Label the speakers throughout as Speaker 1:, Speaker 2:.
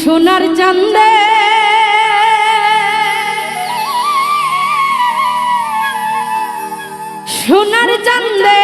Speaker 1: সোনার চান্দে সোনার চান্দে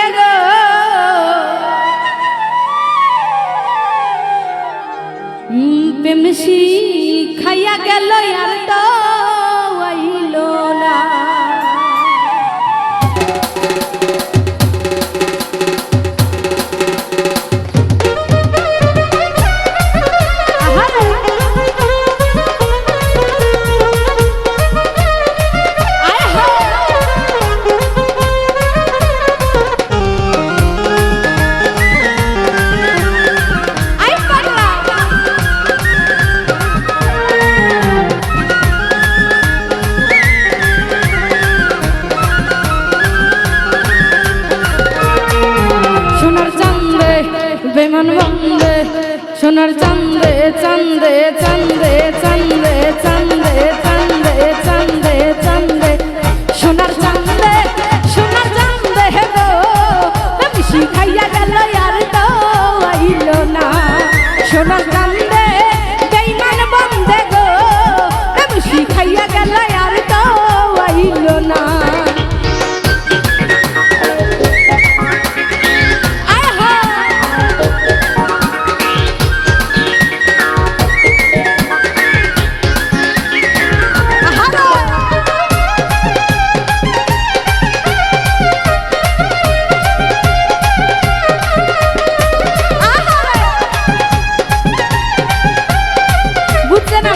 Speaker 1: বন্দে সোনার চান্দে চান্দে চান্দে চান্দে চান্দে চান্দে চান্দে চান্দে।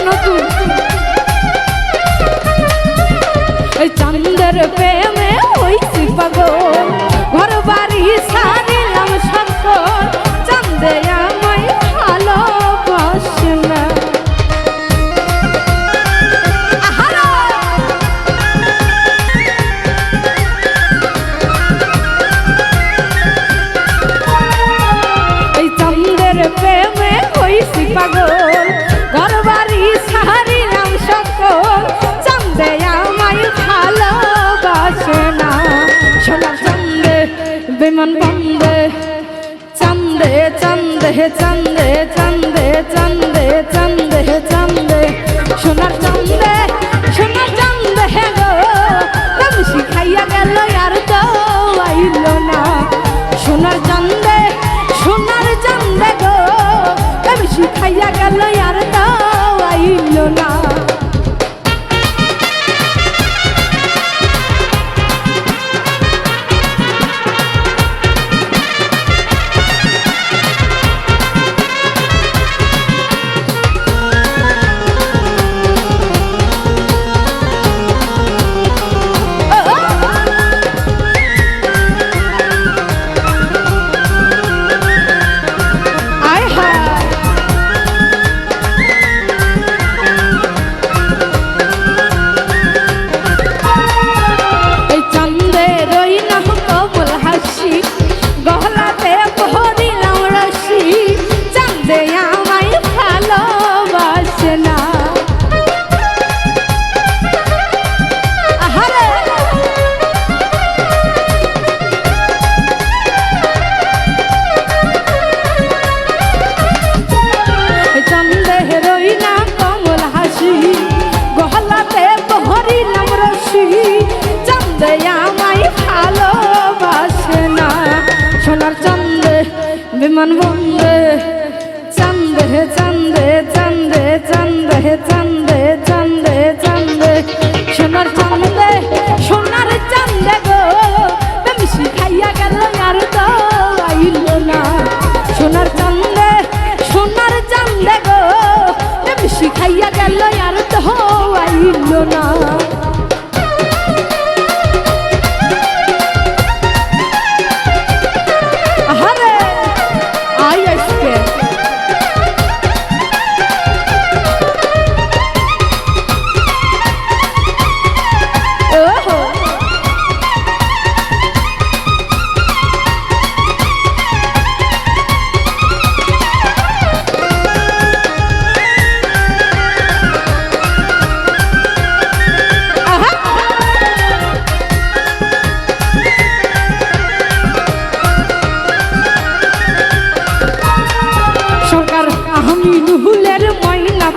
Speaker 1: নতুন এই চান্দ চান্দে চান্দে চান্দে চান্দে চান্দে। সোনার চান্দে সোনার চান্দে হে গো। তুমি শিখাইয়া গেল আর তো আইল না। সোনার চান্দে সোনার চান্দে গো। তুমি শিখাইয়া গেল আর তো আইল না। বিমান বন্দে চন্দে হে চন্দে চন্দে চন্দে হে চন্দে চন্দে চন্দে সোনার চন্দে।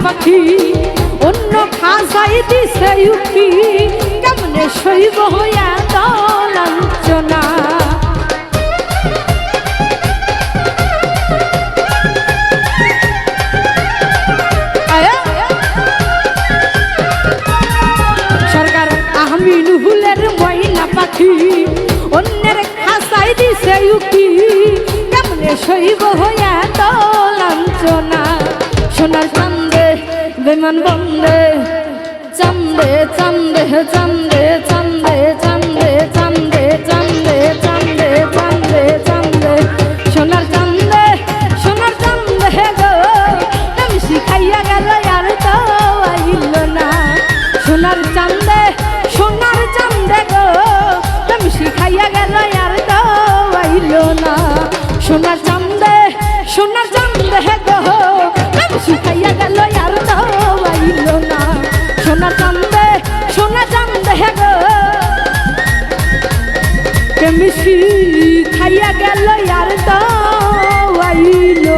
Speaker 1: পাখি, অন্য খাসাই দিছে উঠি কেমনে শৈব হইয়া দলাঞ্চনা সরকার আহমিনুহুলের ময়না পাখি, অন্যের খাসাই দিছে উকি। কেমনে শৈব হইয়া তো লাঞ্ছনা সোনার বেমান বন্দে, চান্দে চান্দে চান্দে চান্দে চান্দে চান্দে চান্দে চান্দে চান্দে চান্দে। সোনার চান্দে সোনার চান্দে গো আমি শিখাইয়া গেল আর তো আইল না। সোনার চান্দে সোনার চান্দে গো, তুমি শিখাইয়া গেল আর তো আইল না। সোনার চান্দে, সোনার তুমি খাইয়া গেল আর তো আইল